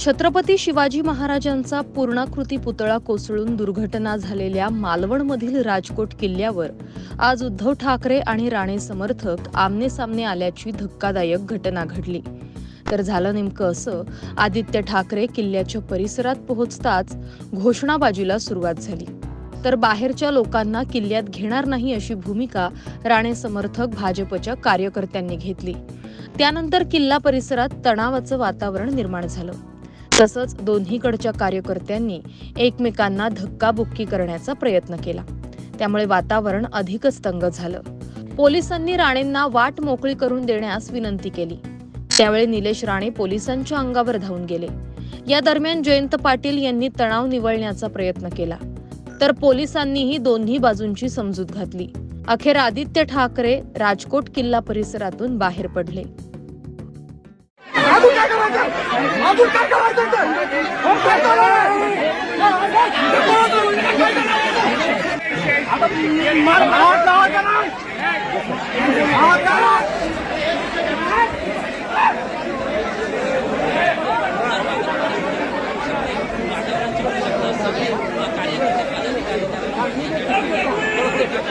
छत्रपती शिवाजी महाराजांचा पूर्णाकृती पुतळा कोसळून दुर्घटना झालेल्या मालवणमधील राजकोट किल्ल्यावर आज उद्धव ठाकरे आणि राणे समर्थक आमने सामने आल्याची धक्कादायक घटना घडली. तर झालं नेमकं असं आदित्य ठाकरे किल्ल्याच्या परिसरात पोहोचताच घोषणाबाजीला सुरुवात झाली. तर बाहेरच्या लोकांना किल्ल्यात घेणार नाही अशी भूमिका राणे समर्थक भाजपच्या कार्यकर्त्यांनी घेतली. त्यानंतर किल्ला परिसरात तणावाचं वातावरण निर्माण झालं. तसंच दोन्हीकडच्या कार्यकर्त्यांनी एकमेकांना धक्काबुक्की करण्याचा प्रयत्न केला. त्यामुळे वातावरण अधिकच तंग झालं. पोलिसांनी राणेंना वाट मोकळी करून देण्यास विनंती केली. त्यावेळी निलेश राणे पोलिसांच्या अंगावर धावून गेले. या दरम्यान जयंत पाटील यांनी तणाव निवळण्याचा प्रयत्न केला. तर पोलिसांनीही दोन्ही बाजूंची समजूत घातली अखेर आदित्य ठाकरे राजकोट किल्ला परिसरातून बाहेर पडले